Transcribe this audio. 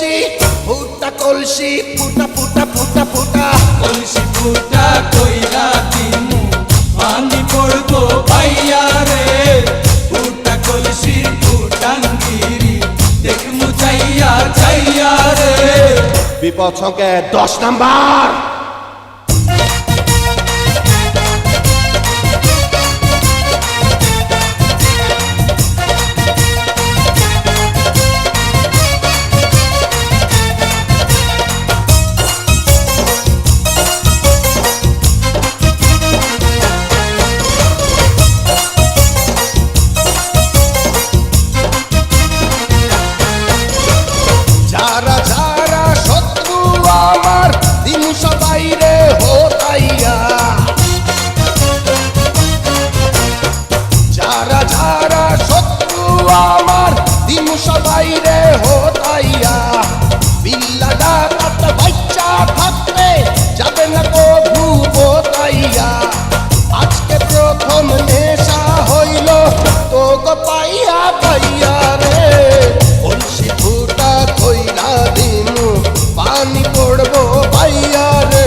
কলসি ফুটা কলসি ফুটা ফুটা ফুটা ফুটা। কলসি ফুটা কইলা দিমু পানি পড়ব ভাইয়া রে। ফুটা কলসি ফুটাঙ্গিরি দেখমু চাইয়া চাইয়া রে। বিপদ সংকেত দশ নাম্বার। তো গো পাইয়া পাইয়া রে কলসি ফুটা কইরা দিনু পানি পড়ব পাইয়া রে।